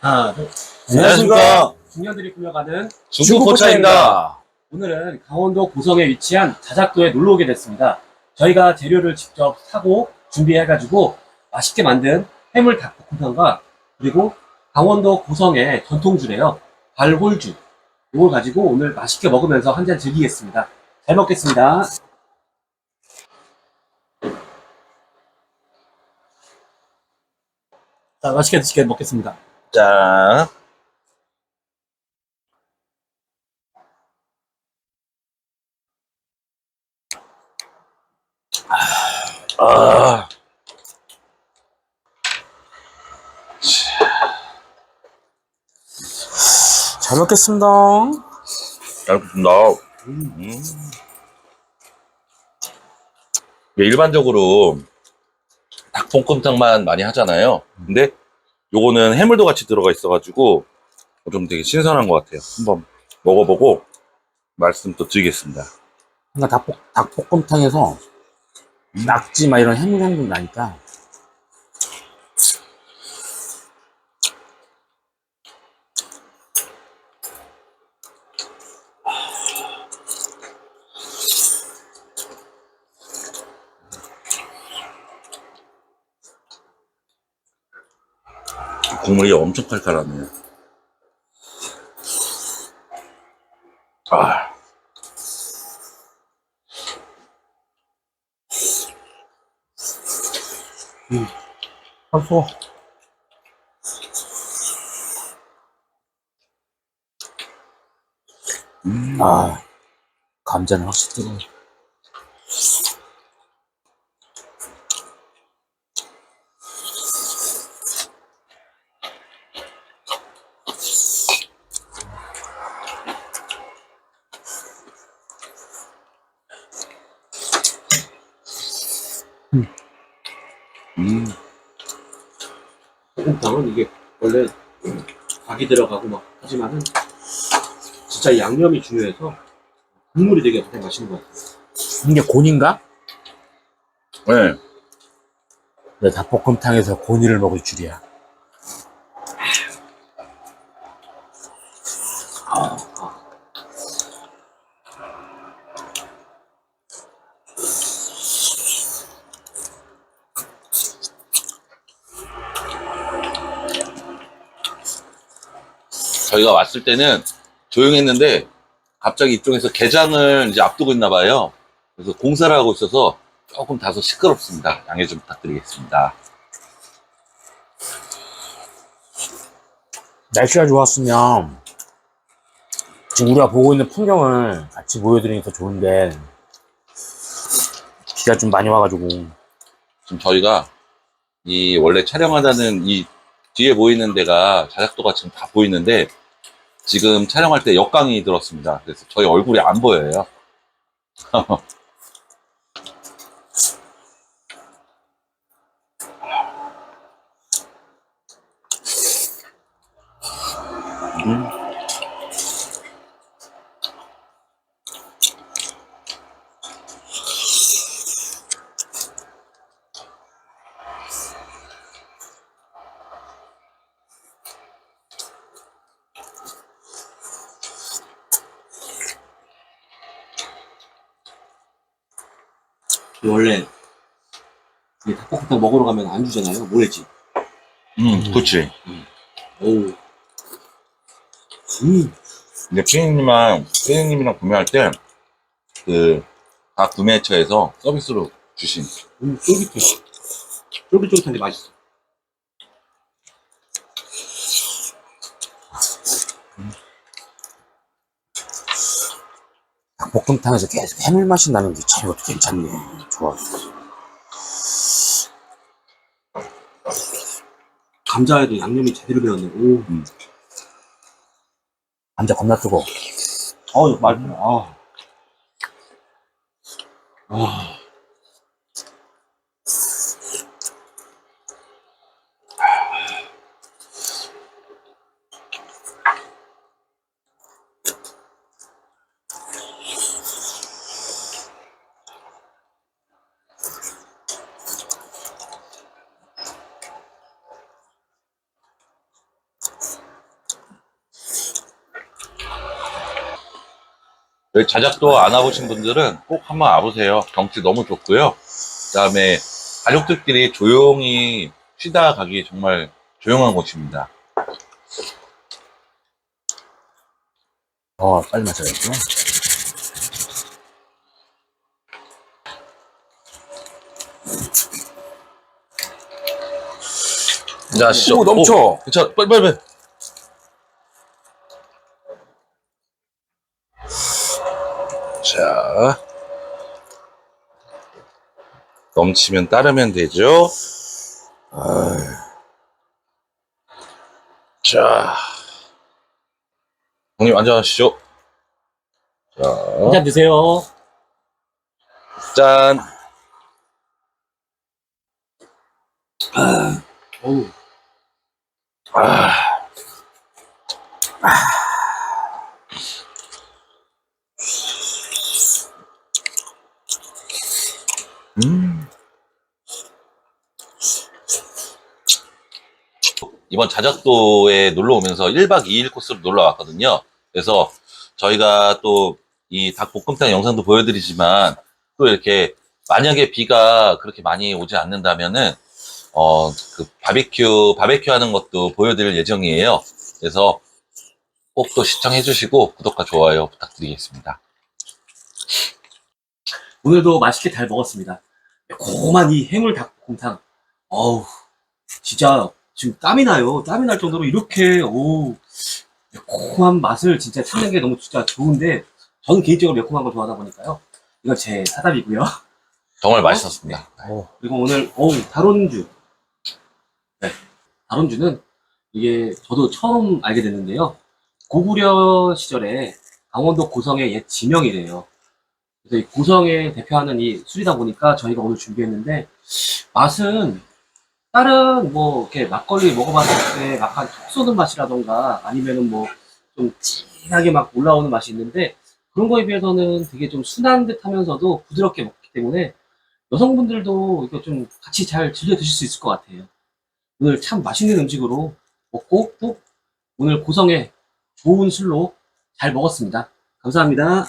하나, 둘. 안녕하십니까. 중년들이 꾸며가는 중국 포차입니다. 오늘은 강원도 고성에 위치한 자작도에 놀러 오게 됐습니다. 저희가 재료를 직접 사고 준비해가지고 맛있게 만든 해물 닭볶음탕과 그리고 강원도 고성의 전통주래요. 발골주. 이걸 가지고 오늘 맛있게 먹으면서 한 잔 즐기겠습니다. 잘 먹겠습니다. 자, 맛있게 드시게 먹겠습니다. 자. 아. 잘 먹겠습니다. 잘 먹겠습니다. 음. 예, 일반적으로 닭볶음탕만 많이 하잖아요. 근데 요거는 해물도 같이 들어가 있어가지고 좀 되게 신선한 것 같아요. 한번 먹어보고 말씀 또 드리겠습니다. 그러니까 닭볶, 닭볶음탕에서 낙지 막 이런 해물 향도 나니까 국물이 엄청 칼칼하네요. 아. 벌써 아 감자는 확실히 뜨거워. 음. 볶음탕은 이게 원래 닭이 들어가고 막 하지만은 진짜 양념이 중요해서 국물이 되게 가장 맛있는 것 같아요. 이게 곤인가? 네. 내 닭볶음탕에서 곤이를 먹을 줄이야. 저희가 왔을 때는 조용했는데 갑자기 이쪽에서 개장을 이제 앞두고 있나 봐요. 그래서 공사를 하고 있어서 조금 다소 시끄럽습니다. 양해 좀 부탁드리겠습니다. 날씨가 좋았으면 지금 우리가 보고 있는 풍경을 같이 보여드리니까 좋은데 비가 좀 많이 와가지고 지금 저희가 이 원래 촬영하다는 이 뒤에 보이는 데가 자작도가 지금 다 보이는데 지금 촬영할 때 역광이 들었습니다. 그래서 저희 얼굴이 안 보여요. 음. 원래 이 닭볶음탕 먹으러 가면 안 주잖아요. 뭐랬지? 음, 그치. 오. 음. 근데 피디님이랑, 피디님이랑 구매할 때, 그, 각 구매처에서 서비스로 주신. 음, 쫄깃해. 쫄깃쫄깃한데 맛있어. 볶음탕에서 계속 해물 맛이 나는 게 참 이것도 괜찮네. 좋아. 감자에도 양념이 제대로 배었네. 오. 감자 겁나 뜨거. 어우, 맛있어. 아. 아. 여기 자작도 안 와보신 분들은 꼭 한번 와보세요. 경치 너무 좋고요. 그 다음에 가족들끼리 조용히 쉬다 가기 정말 조용한 곳입니다. 어, 빨리 마셔야겠구나. 자. 오, 넘쳐. 그쵸, 빨리, 빨리, 빨리. 넘치면 따르면 되죠. 자. 형님, 앉아가시죠. 자, 한잔 드세요. 짠. 어우, 아. 이번 자작도에 놀러 오면서 1박 2일 코스로 놀러 왔거든요. 그래서 저희가 또 이 닭볶음탕 영상도 보여드리지만 또 이렇게 만약에 비가 그렇게 많이 오지 않는다면은 어, 그 바비큐, 바베큐 하는 것도 보여드릴 예정이에요. 그래서 꼭 또 시청해 주시고 구독과 좋아요 부탁드리겠습니다. 오늘도 맛있게 잘 먹었습니다. 매콤한 이 해물 닭볶음탕. 어우, 진짜 지금 땀이 나요. 땀이 날 정도로 이렇게, 오, 매콤한 맛을 진짜 찾는 게 너무 진짜 좋은데, 저는 개인적으로 매콤한 걸 좋아하다 보니까요. 이건 제 사담이고요. 정말 맛있었습니다. 그리고 오늘, 어우, 다론주. 네. 다론주는 이게 저도 처음 알게 됐는데요. 고구려 시절에 강원도 고성의 옛 지명이래요. 그래서 이 고성에 대표하는 이 술이다 보니까 저희가 오늘 준비했는데, 맛은 다른 뭐, 이렇게 막걸리 먹어봤을 때 약간 톡 쏘는 맛이라던가 아니면은 뭐, 좀 진하게 막 올라오는 맛이 있는데, 그런 거에 비해서는 되게 좀 순한 듯 하면서도 부드럽게 먹기 때문에 여성분들도 이거 좀 같이 잘 즐겨 드실 수 있을 것 같아요. 오늘 참 맛있는 음식으로 먹고 또 오늘 고성에 좋은 술로 잘 먹었습니다. 감사합니다.